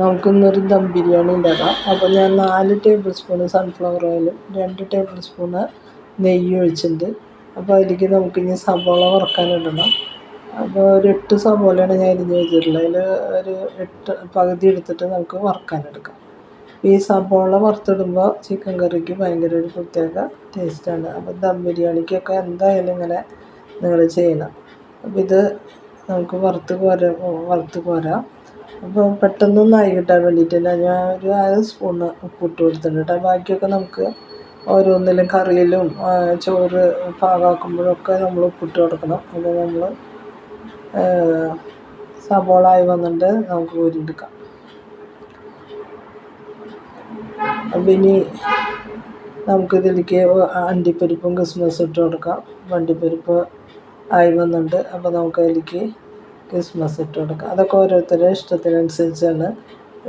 നമുക്കിന്നൊരു ദം ബിരിയാണി ഉണ്ടാക്കാം. അപ്പോൾ ഞാൻ നാല് ടേബിൾ സ്പൂൺ സൺഫ്ലവർ ഓയിലും രണ്ട് ടേബിൾ സ്പൂണ് നെയ്യ് ഒഴിച്ചിട്ടുണ്ട്. അപ്പോൾ അതിലേക്ക് നമുക്കിനി സവോള വറക്കാനിടണം അപ്പോൾ ഒരു എട്ട് സവോളയാണ് ഞാൻ അരിഞ്ഞ് വെച്ചിട്ടുള്ളത്. അതിൽ ഒരു എട്ട് പകുതി എടുത്തിട്ട് നമുക്ക് വറക്കാനെടുക്കാം ഈ സവോള വറുത്തിടുമ്പോൾ ചിക്കൻ കറിക്ക് ഭയങ്കര ഒരു പ്രത്യേക ടേസ്റ്റാണ് അപ്പോൾ ദം ബിരിയാണിക്കൊക്കെ എന്തായാലും ഇങ്ങനെ നിങ്ങൾ ചെയ്യണം. അപ്പോൾ ഇത് നമുക്ക് വറുത്ത് കോര വറുത്ത് കോരാം. അപ്പോൾ പെട്ടെന്നൊന്നായി കിട്ടാൻ വേണ്ടിയിട്ട് ഞാൻ ഒരു അര സ്പൂണ് ഉപ്പിട്ട് കൊടുത്തിട്ടുണ്ട് കേട്ടോ. ബാക്കിയൊക്കെ നമുക്ക് ഓരോന്നിലും കറിയിലും ചോറ് പാകാക്കുമ്പോഴൊക്കെ നമ്മൾ ഉപ്പിട്ട് കൊടുക്കണം. അപ്പോൾ നമ്മൾ സബോള ആയി വന്നിട്ട് നമുക്ക് ഊരിയെടുക്കാം അപ്പം ഇനി നമുക്കിതിലേക്ക് അണ്ടിപ്പരിപ്പും കിസ്മസും ഇട്ട് കൊടുക്കാം. അണ്ടിപ്പരിപ്പ് ആയി വന്നിട്ടുണ്ട്. അപ്പോൾ നമുക്ക് അതിലേക്ക് കിസ്മസ് ഇട്ട് കൊടുക്കുക. അതൊക്കെ ഓരോരുത്തരുടെ ഇഷ്ടത്തിനനുസരിച്ചാണ്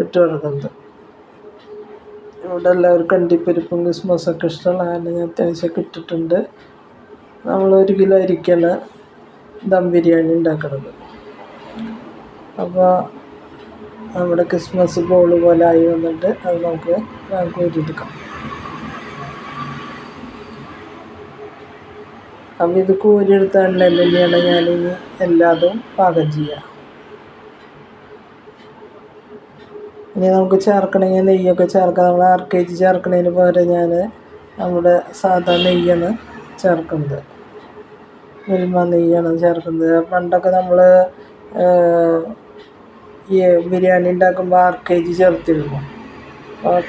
ഇട്ട് കൊടുക്കുന്നത്. ഇവിടെ എല്ലാവർക്കും അണ്ടിപ്പരിപ്പും കിസ്മസൊക്കെ ഇഷ്ടമുള്ള കാരണം ഞാൻ അത്യാവശ്യമൊക്കെ ഇട്ടിട്ടുണ്ട്. നമ്മൾ ഒരു കിലോ അരിക്കാണ് ദം ബിരിയാണി ഉണ്ടാക്കുന്നത് അപ്പോൾ നമ്മുടെ ക്രിസ്മസ് ബോൾ പോലെ ആയി വന്നിട്ട് അത് നമുക്ക് കോരിയെടുക്കാം അപ്പം ഇത് കോരിയെടുത്ത എണ്ണയിൽ തന്നെയാണ് ഞാനിനി എല്ലാതും പാകം ചെയ്യുക. ഇനി നമുക്ക് ചേർക്കണമെങ്കിൽ നെയ്യൊക്കെ ചേർക്കാം. നമ്മൾ ആർ കെ ജി ചേർക്കണതിന് പകരം ഞാൻ നമ്മുടെ സാധാ നെയ്യാണ് ചേർക്കുന്നത്. മിൽമ നെയ്യാണ് ചേർക്കുന്നത്. പണ്ടൊക്കെ നമ്മൾ ഈ ബിരിയാണി ഉണ്ടാക്കുമ്പോൾ ആർ കെ ജി ചേർത്തിരുന്നു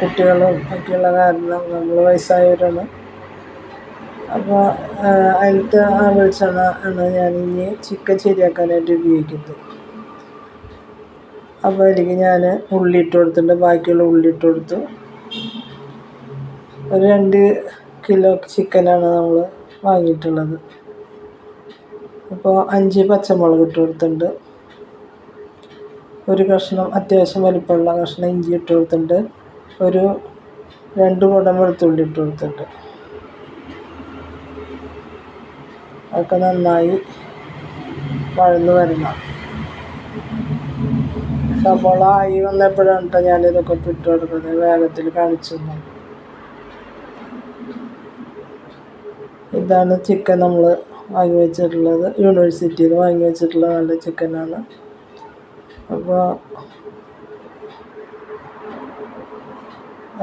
കുട്ടികളും ഒക്കെയുള്ള കാരണം നമ്മൾ വയസ്സായവരാണ്. അപ്പോൾ അതിലത്തെ ആ വെളിച്ചെണ്ണ ആണ് ഞാൻ ഇനി ചിക്കൻ ശരിയാക്കാനായിട്ട് ഉപയോഗിക്കുന്നത്. അപ്പോൾ അതിലേക്ക് ഞാൻ ഉള്ളി ഇട്ട് കൊടുത്തിട്ടുണ്ട്. ബാക്കിയുള്ള ഉള്ളി ഇട്ട് കൊടുത്തു. ഒരു രണ്ട് കിലോ ചിക്കനാണ് നമ്മൾ വാങ്ങിയിട്ടുള്ളത്. അപ്പോൾ അഞ്ച് പച്ചമുളക് ഇട്ട് കൊടുത്തിട്ടുണ്ട്. ഒരു കഷ്ണം അത്യാവശ്യം വലിപ്പമുള്ള കഷ്ണം ഇഞ്ചി ഇട്ട് കൊടുത്തിട്ടുണ്ട്. ഒരു രണ്ട് കുടം വെളുത്തുള്ളി ഇട്ട് കൊടുത്തിട്ടുണ്ട്. അതൊക്കെ നന്നായി വഴന്നു വരണം സവോള ആയി വന്നപ്പോഴാണ് കേട്ടോ ഞാനിതൊക്കെ ഇട്ട് കൊടുക്കുന്നത് വേഗത്തിൽ കാണിച്ചു ഇതാണ് ചിക്കൻ നമ്മൾ വാങ്ങി വെച്ചിട്ടുള്ളത്. യൂണിവേഴ്സിറ്റിയിൽ നിന്ന് വാങ്ങി വെച്ചിട്ടുള്ള നല്ല ചിക്കനാണ് അപ്പോൾ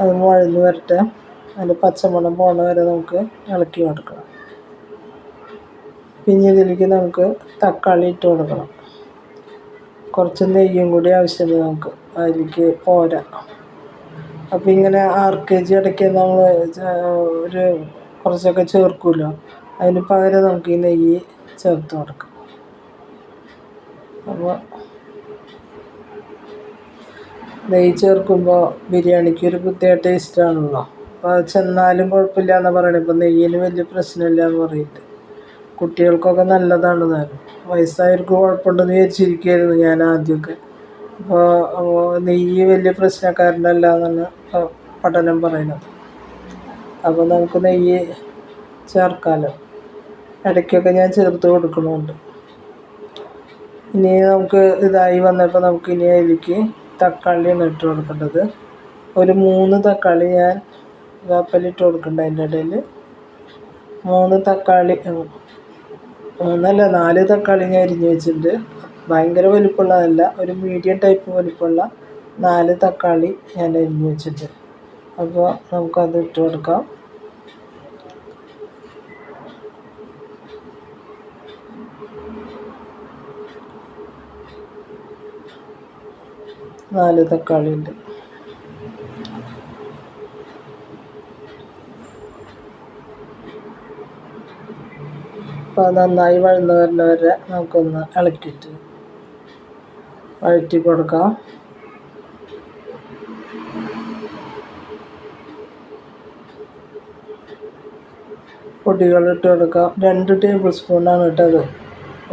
അത് വഴന്ന് വരട്ടെ. അതിന്റെ പച്ചമണം പോണ വരെ നമുക്ക് ഇളക്കി കൊടുക്കണം പിന്നെ ഇതിലേക്ക് നമുക്ക് തക്കാളി ഇട്ട് കൊടുക്കണം. കുറച്ച് നെയ്യും കൂടി ആവശ്യമുണ്ട് നമുക്ക് അതിലേക്ക് പോരാ അപ്പോൾ ഇങ്ങനെ ആർ കെ ജി ഇടയ്ക്ക് നമ്മൾ ഒരു കുറച്ചൊക്കെ ചേർക്കുമല്ലോ അതിന് പകരം നമുക്ക് ഈ നെയ്യ് ചേർത്ത് കൊടുക്കാം. അപ്പോൾ നെയ്യ് ചേർക്കുമ്പോൾ ബിരിയാണിക്ക് ഒരു പ്രത്യേക ടേസ്റ്റാണല്ലോ അപ്പോൾ ചെന്നാലും കുഴപ്പമില്ല എന്ന് പറയണത് ഇപ്പം നെയ്യിന് വലിയ പ്രശ്നമില്ല എന്ന് പറയുന്നുണ്ട് കുട്ടികൾക്കൊക്കെ നല്ലതാണ് താനും വയസ്സായവർക്ക് കുഴപ്പമുണ്ടെന്ന് വിചാരിച്ചിരിക്കുകയായിരുന്നു ഞാൻ ആദ്യമൊക്കെ. അപ്പോൾ നെയ്യ് വലിയ പ്രശ്നക്കാരനല്ല എന്നാണ് പഠനം പറയുന്നത്. അപ്പോൾ നമുക്ക് നെയ്യ് ചേർക്കാമല്ലോ ഇടയ്ക്കൊക്കെ ഞാൻ ചേർത്ത് കൊടുക്കണമുണ്ട്. ഇനി നമുക്ക് ഇതായി വന്നപ്പോൾ നമുക്ക് ഇനി അതിലേക്ക് തക്കാളിയാണ് ഇട്ട് കൊടുക്കേണ്ടത്. ഒരു മൂന്ന് തക്കാളി ഞാൻ വേപ്പലിട്ട് കൊടുക്കുന്നുണ്ട് അതിന്റെ ഇടയിൽ മൂന്ന് തക്കാളി മൂന്നല്ല നാല് തക്കാളി ഞാൻ അരിഞ്ഞ് വെച്ചിട്ടുണ്ട്. ഭയങ്കര വലിപ്പമുള്ളതല്ല ഒരു മീഡിയം ടൈപ്പ് വലിപ്പമുള്ള നാല് തക്കാളി ഞാൻ അരിഞ്ഞ് വെച്ചിട്ടുണ്ട്. അപ്പോൾ നമുക്കത് ഇട്ട് കൊടുക്കാം. നാല് തക്കാളി ഉണ്ട്. അപ്പോൾ നന്നായി വഴന്ന് വരുന്ന വരെ നമുക്കൊന്ന് ഇളക്കിയിട്ട് വഴറ്റി കൊടുക്കാം. പൊടികൾ ഇട്ട് കൊടുക്കാം. രണ്ട് ടേബിൾ സ്പൂണാണ് ഇട്ടത്.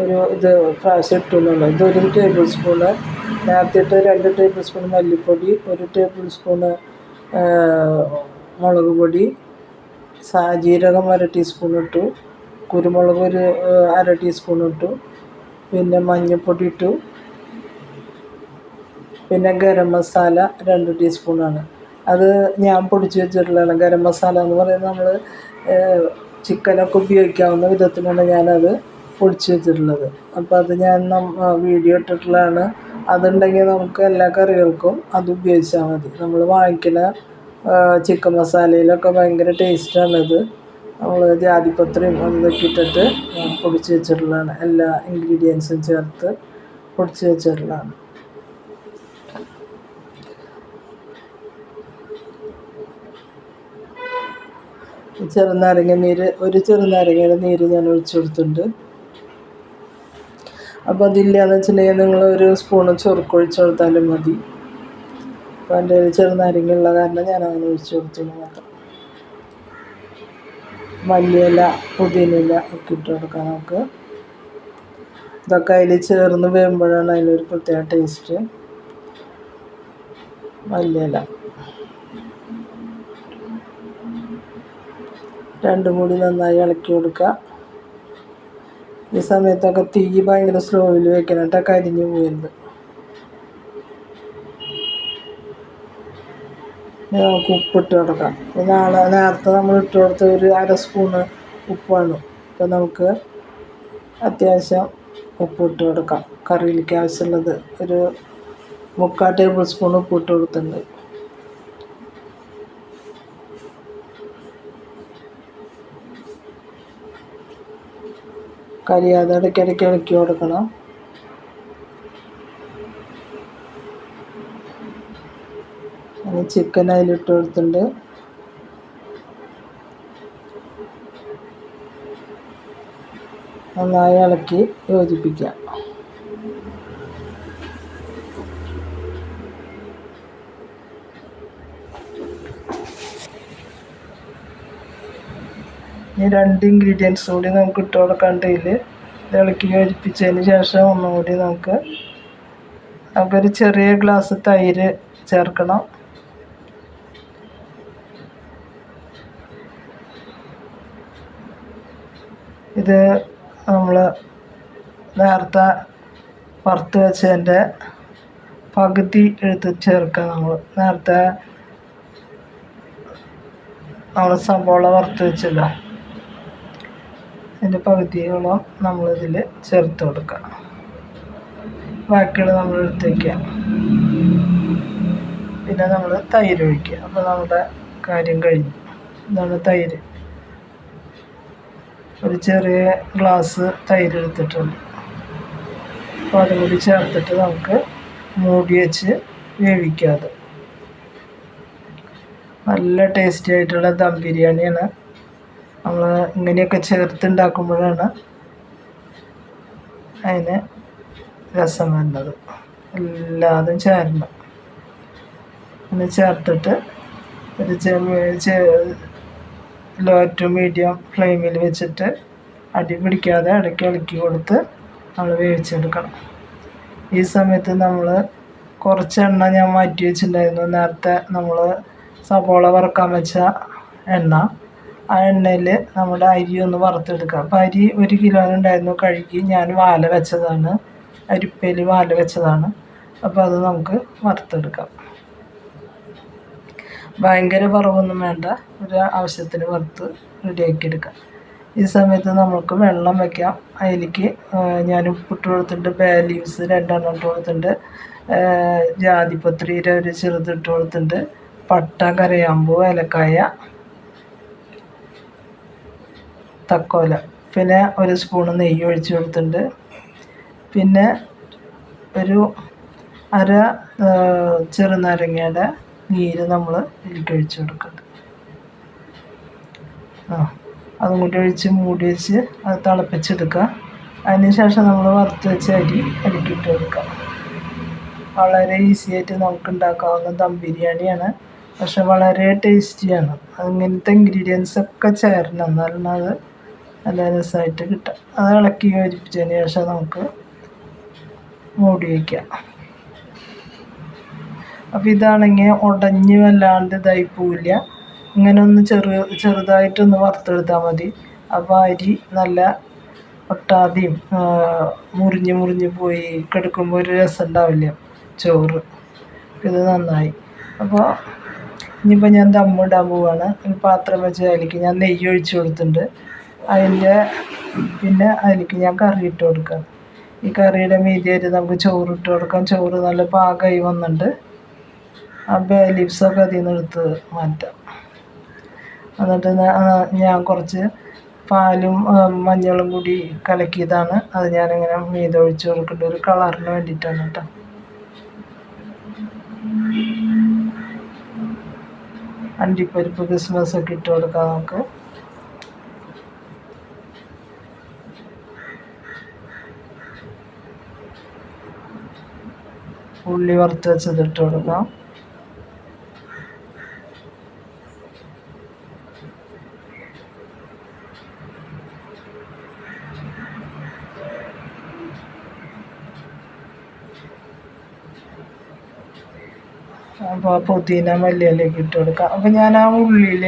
ഒരു ഇത് പ്രാവശ്യം ഇട്ടുന്നുള്ളൂ. ഒരു ടേബിൾ സ്പൂണ് നേരത്തെ ഇട്ട് രണ്ട് ടേബിൾ സ്പൂൺ മല്ലിപ്പൊടി ഒരു ടേബിൾ സ്പൂണ് മുളക് പൊടി സാജീരകം അര ടീസ്പൂൺ ഇട്ടു. കുരുമുളക് ഒരു അര ടീസ്പൂൺ ഇട്ടു. പിന്നെ മഞ്ഞൾപ്പൊടി ഇട്ടു. പിന്നെ ഗരം മസാല രണ്ട് ടീസ്പൂണാണ് അത് ഞാൻ പൊടിച്ച് വെച്ചിട്ടുള്ളതാണ്. ഗരം മസാല എന്ന് പറയുന്നത് നമ്മൾ ചിക്കനൊക്കെ ഉപയോഗിക്കാവുന്ന വിധത്തിലാണ് ഞാനത് പൊടിച്ച് വെച്ചിട്ടുള്ളത്. അപ്പോൾ അത് ഞാൻ വീഡിയോ ഇട്ടിട്ടുള്ളതാണ്. അതുണ്ടെങ്കിൽ നമുക്ക് എല്ലാ കറികൾക്കും അത് ഉപയോഗിച്ചാൽ മതി. നമ്മൾ വാങ്ങിക്കുന്ന ചിക്കൻ മസാലയിലൊക്കെ ഭയങ്കര ടേസ്റ്റാണത് നമ്മൾ ജാതിപത്രിയും അതൊക്കെ ഇട്ടിട്ട് പൊടിച്ച് വെച്ചിട്ടുള്ളതാണ്. എല്ലാ ഇൻഗ്രീഡിയൻസും ചേർത്ത് പൊടിച്ച് വെച്ചിട്ടുള്ളതാണ്. ചെറുനാരങ്ങ നീര് ഒരു ചെറുനാരങ്ങയുടെ നീര് ഞാൻ ഒഴിച്ചു കൊടുത്തിട്ടുണ്ട്. അപ്പോൾ അതില്ലാന്ന് വെച്ചിട്ടുണ്ടെങ്കിൽ നിങ്ങൾ ഒരു സ്പൂണ് ചൊറുക്കൊഴിച്ച് കൊടുത്താലും മതി. അപ്പോൾ എന്റെ ചെറുനാരങ്ങ ഉള്ള കാരണം ഞാൻ അങ്ങനെ ഒഴിച്ചു കൊടുത്തു മാത്രം. മല്ലിയില പുതിനയില ഒക്കെ ഇട്ട് കൊടുക്കാം നമുക്ക്. ഇതൊക്കെ അതിൽ ചേർന്ന് വരുമ്പോഴാണ് അതിനൊരു പ്രത്യേക ടേസ്റ്റ് മല്ലിയില രണ്ടും കൂടി നന്നായി ഇളക്കി കൊടുക്കുക. ഈ സമയത്തൊക്കെ തീ ഭയങ്കര സ്ലോയിൽ വെക്കണം. കേട്ടോ കരിഞ്ഞു പോയത് നമുക്ക് ഉപ്പിട്ട് കൊടുക്കാം. നാളെ നേരത്തെ നമ്മൾ ഇട്ട് കൊടുത്ത ഒരു അര സ്പൂണ് ഉപ്പാണ്. അപ്പോൾ നമുക്ക് അത്യാവശ്യം ഉപ്പിട്ട് കൊടുക്കാം. കറിയിലേക്ക് ആവശ്യമുള്ളത് ഒരു മുക്കാൽ ടേബിൾ സ്പൂൺ ഉപ്പിട്ട് കൊടുത്തിട്ടുണ്ട്. കരിയാതെ ഇടയ്ക്കിടയ്ക്ക് ഇളക്കി കൊടുക്കണം. ചിക്കൻ അതിലിട്ട് കൊടുത്തിട്ടുണ്ട്. നന്നായി ഇളക്കി യോജിപ്പിക്കാം. ഈ രണ്ട് ഇൻഗ്രീഡിയൻസ് കൂടി നമുക്ക് ഇട്ട് കൊടുക്കേണ്ടതിൽ ഇളക്കി യോജിപ്പിച്ചതിന് ശേഷം ഒന്നുകൂടി നമുക്ക് നമുക്കൊരു ചെറിയ ഗ്ലാസ് തൈര് ചേർക്കണം. ഇത് നമ്മൾ നേരത്തെ വറുത്ത് വെച്ചതിന്റെ പകുതി എടുത്ത് ചേർക്കുക നമ്മൾ നേരത്തെ നമ്മൾ സവോള വറുത്ത് വെച്ചല്ലോ. അതിന്റെ പകുതിയോളം നമ്മളിതിൽ ചേർത്ത് കൊടുക്കുക. ബാക്കിയുള്ള നമ്മൾ എടുത്ത് വയ്ക്കുക പിന്നെ നമ്മൾ തൈര് ഒഴിക്കുക. അപ്പോൾ നമ്മുടെ കാര്യം കഴിഞ്ഞു. ഇതാണ് തൈര്. ഒരു ചെറിയ ഗ്ലാസ് തൈര് എടുത്തിട്ടുണ്ട്. അപ്പോൾ അതും കൂടി ചേർത്തിട്ട് നമുക്ക് മൂടി വെച്ച് വേവിക്കാതെ. നല്ല ടേസ്റ്റി ആയിട്ടുള്ള ദം ബിരിയാണിയാണ്. നമ്മൾ ഇങ്ങനെയൊക്കെ ചേർത്തുണ്ടാക്കുമ്പോഴാണ് അതിന് രസം വരുന്നത്. എല്ലാതും ചേരണം. അങ്ങനെ ചേർത്തിട്ട് ഒരു ലോ ടു മീഡിയം ഫ്ലെയിമിൽ വെച്ചിട്ട് അടി പിടിക്കാതെ ഇടയ്ക്ക് ഇളക്കി കൊടുത്ത് നമ്മൾ വേവിച്ചെടുക്കണം. ഈ സമയത്ത് നമ്മൾ കുറച്ച് എണ്ണ ഞാൻ മാറ്റി വെച്ചിട്ടുണ്ടായിരുന്നു. നേരത്തെ നമ്മൾ സവോള വറുക്കാൻ വെച്ച എണ്ണ. ആ എണ്ണയിൽ നമ്മുടെ അരി ഒന്ന് വറുത്തെടുക്കുക അപ്പോൾ അരി ഒരു കിലോനുണ്ടായിരുന്നു കഴുകി ഞാൻ വാല വെച്ചതാണ്. അരിപ്പയിൽ വാല വെച്ചതാണ്. അപ്പോൾ അത് നമുക്ക് വറുത്തെടുക്കാം. ഭയങ്കര വറവൊന്നും വേണ്ട. ഒരു ആവശ്യത്തിന് വറുത്ത് റെഡിയാക്കി എടുക്കാം. ഈ സമയത്ത് നമുക്ക് വെള്ളം വയ്ക്കാം അതിലേക്ക് ഞാൻ ഉപ്പിട്ട് കൊടുത്തിട്ടുണ്ട് ബേ ലീവ്സ് രണ്ടെണ്ണം ഇട്ട് കൊടുത്തിട്ടുണ്ട്. ജാതിപത്രിയുടെ ഒരു ചെറുതിട്ട് കൊടുത്തിട്ടുണ്ട്. പട്ട കരയാമ്പൂ ഏലക്കായ തക്കോല. പിന്നെ ഒരു സ്പൂണ് നെയ്യ് ഒഴിച്ച് കൊടുത്തിട്ടുണ്ട്. പിന്നെ ഒരു അര ചെറുനാരങ്ങയുടെ നീര് നമ്മൾ ഇതിലേക്ക് ഒഴിച്ചു കൊടുക്കുന്നത്. ആ അതും കൂടി ഒഴിച്ച് മൂടി വെച്ച് അത് തിളപ്പിച്ചെടുക്കുക. അതിന് ശേഷം നമ്മൾ വറുത്ത് വെച്ച അരി അരിക്കിട്ട് കൊടുക്കുക. വളരെ ഈസി ആയിട്ട് നമുക്ക് ഉണ്ടാക്കാവുന്ന ദം ബിരിയാണിയാണ്. പക്ഷെ വളരെ ടേസ്റ്റിയാണ് അങ്ങനത്തെ ഇൻഗ്രീഡിയൻസ് ഒക്കെ ചേരണം. എന്നാലും അത് നല്ല രസമായിട്ട് കിട്ടുക. അത് ഇളക്കി യോജിപ്പിച്ചതിന് ശേഷം നമുക്ക് മൂടി വയ്ക്കാം അപ്പോൾ ഇതാണെങ്കിൽ ഉടഞ്ഞ് വല്ലാണ്ട് ഇതായി പോവില്ല ഇങ്ങനെ ഒന്ന് ചെറു ചെറുതായിട്ടൊന്ന് വറുത്തെടുത്താൽ മതി. അപ്പോൾ അരി നല്ല ഒട്ടാതെയും മുറിഞ്ഞ് മുറിഞ്ഞ് പോയി കിടക്കുമ്പോൾ ഒരു രസം ഉണ്ടാവില്ല ചോറ് ഇത് നന്നായി. അപ്പോൾ ഇനിയിപ്പോൾ ഞാൻ ദമ്മിടാൻ പോവാണ്. ഒരു പാത്രം വെച്ച് അതിലേക്ക് ഞാൻ നെയ്യ് ഒഴിച്ചു കൊടുത്തിട്ടുണ്ട്. അതിന്റെ പിന്നെ അതിലേക്ക് ഞാൻ കറി ഇട്ട് കൊടുക്കാം. ഈ കറിയുടെ മീതിയായിട്ട് നമുക്ക് ചോറ് ഇട്ട് കൊടുക്കാം. ചോറ് നല്ല പാകമായി വന്നിട്ടുണ്ട്. ബേ ലീവ്സൊക്കെ അതിൽ നിന്ന് എടുത്ത് മാറ്റാം. എന്നിട്ട് ഞാൻ കുറച്ച് പാലും മഞ്ഞളും കൂടി കലക്കിയതാണ്. അത് ഞാനിങ്ങനെ മീതൊഴിച്ച് കൊടുക്കേണ്ട ഒരു കളറിന് വേണ്ടിയിട്ടാണ് കേട്ടോ. അണ്ടിപ്പരിപ്പ് ക്രിസ്മസ് ഇട്ട് കൊടുക്കാം നമുക്ക്. ഉള്ളി വറുത്ത് വെച്ചത് ഇട്ട് കൊടുക്കാം. അപ്പോൾ പുതിന മല്ലിയിലേക്ക് ഇട്ട് കൊടുക്കാം. അപ്പോൾ ഞാൻ ആ ഉള്ളിൽ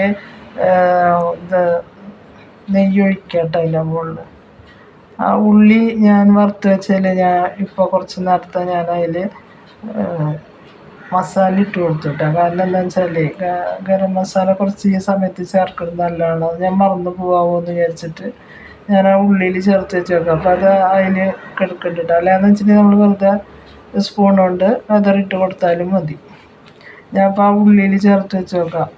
ഇത് നെയ്യ് ഒഴിക്കട്ടെ അതിന്റെ മുകളിൽ ആ ഉള്ളി ഞാൻ വറുത്ത് വെച്ചതിൽ ഞാൻ ഇപ്പോൾ കുറച്ച് നേരത്തെ ഞാൻ അതിൽ മസാല ഇട്ട് കൊടുത്തു കേട്ടോ കാരണം എന്താണെന്ന് വെച്ചാൽ ഗരം മസാല കുറച്ച് ഈ സമയത്ത് ചേർക്കുന്നത് നല്ലതാണ് ഞാൻ മറന്നു പോകാമോ എന്ന് വിചാരിച്ചിട്ട് ഞാൻ ആ ഉള്ളിയിൽ ചേർത്ത് വെച്ചേക്കാം. അപ്പോൾ അത് അതിൽ കിടക്കുന്നുണ്ട് അല്ലാന്ന് വെച്ചിട്ടുണ്ടെങ്കിൽ നമ്മൾ വെറുതെ സ്പൂൺ കൊണ്ട് വെതറിട്ട് കൊടുത്താലും മതി. ഞാൻ അപ്പോൾ ആ ഉള്ളിയിൽ ചേർത്ത് വെച്ച് നോക്കാം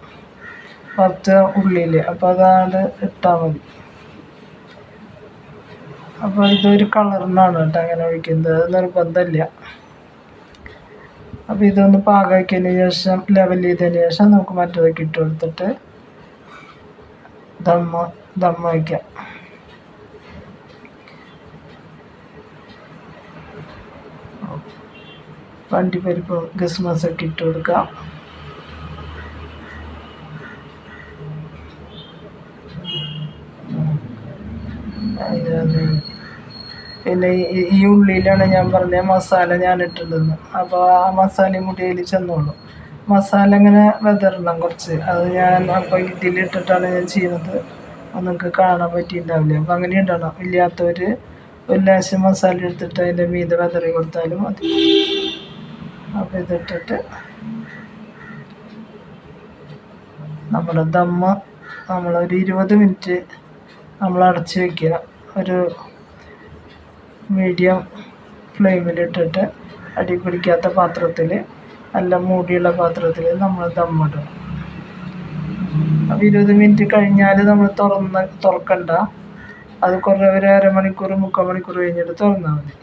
പത്ത് ഉള്ളിയിൽ അപ്പോൾ അതാണ്ട് ഇട്ടാൽ മതി. അപ്പോൾ ഇതൊരു കളർന്നാണ് കേട്ടോ അങ്ങനെ ഒഴിക്കുന്നത്. അത് നിർബന്ധമില്ല അപ്പോൾ ഇതൊന്ന് പാകമാക്കിയതിന് ശേഷം ലെവൽ ചെയ്തതിന് ശേഷം നമുക്ക് മറ്റേതൊക്കെ ഇട്ട് കൊടുത്തിട്ട് ദമ്മ ദമ്മ വയ്ക്കാം. വണ്ടിപ്പരിപ്പ് ക്രിസ്മസൊക്കെ ഇട്ട് കൊടുക്കാം. പിന്നെ ഈ ഉള്ളിയിലാണ് ഞാൻ പറഞ്ഞ മസാല ഞാൻ ഇട്ടിട്ടുണ്ടെന്ന് അപ്പോൾ ആ മസാലയും മുടിയിൽ ചെന്നോളൂ. മസാല ഇങ്ങനെ വെതറണം കുറച്ച്. അത് ഞാൻ അപ്പോൾ ഇതിലിട്ടിട്ടാണ് ഞാൻ ചെയ്യുന്നത്. നിങ്ങൾക്ക് കാണാൻ പറ്റിയിട്ടുണ്ടാവില്ല. അപ്പോൾ അങ്ങനെ ഇടണം. ഇല്ലാത്തവർ ഒരു ലാശം മസാല എടുത്തിട്ട് അതിന്റെ മീതെ വെതറി കൊടുത്താലും മതി. അപ്പോൾ ഇതിട്ടിട്ട് നമ്മൾ ദമ്മ് നമ്മളൊരു ഇരുപത് മിനിറ്റ് നമ്മൾ അടച്ച് വയ്ക്കുക ഒരു മീഡിയം ഫ്ലെയിമിലിട്ടിട്ട് അടി പിടിക്കാത്ത പാത്രത്തിൽ നല്ല മൂടിയുള്ള പാത്രത്തിൽ നമ്മൾ ദമ്മിടണം അപ്പോൾ ഇരുപത് മിനിറ്റ് കഴിഞ്ഞാൽ നമ്മൾ തുറന്ന് തുറക്കണ്ട. അത് കുറേ ഒരു അരമണിക്കൂർ മുക്കാൽ മണിക്കൂർ കഴിഞ്ഞിട്ട് തുറന്നാൽ മതി.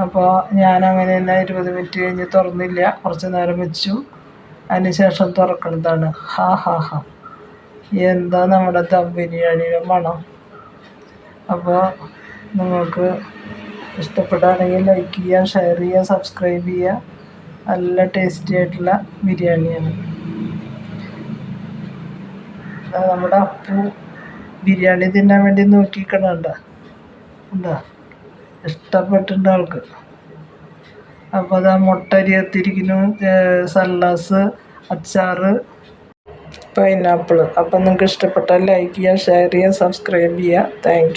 അപ്പോൾ ഞാൻ അങ്ങനെ തന്നെ ഇരുപത് മിനിറ്റ് കഴിഞ്ഞ് തുറന്നില്ല. കുറച്ച് നേരം വെച്ചു. അതിന് ശേഷം തുറക്കുന്നതാണ്. ഹാ ഹാ ഹാ. എന്താ നമ്മുടെ ദം ബിരിയാണിയുടെ മണം? അപ്പോൾ നിങ്ങൾക്ക് ഇഷ്ടപ്പെടുകയാണെങ്കിൽ ലൈക്ക് ചെയ്യുക ഷെയർ ചെയ്യുക സബ്സ്ക്രൈബ് ചെയ്യുക. നല്ല ടേസ്റ്റി ആയിട്ടുള്ള ബിരിയാണിയാണ്. നമ്മുടെ അപ്പു ബിരിയാണി തിന്നാൻ വേണ്ടി നോക്കിക്കണണ്ട? എന്താ ഇഷ്ടപ്പെട്ടിട്ടുണ്ട് ആൾക്ക്. അപ്പോൾ അത് മുട്ട അരിയത്തിരിക്കുന്നു സല്ലാസ് അച്ചാറ് പൈനാപ്പിൾ അപ്പം നിങ്ങൾക്ക് ഇഷ്ടപ്പെട്ടാൽ ലൈക്ക് ചെയ്യുക ഷെയർ ചെയ്യുക സബ്സ്ക്രൈബ് ചെയ്യുക. താങ്ക്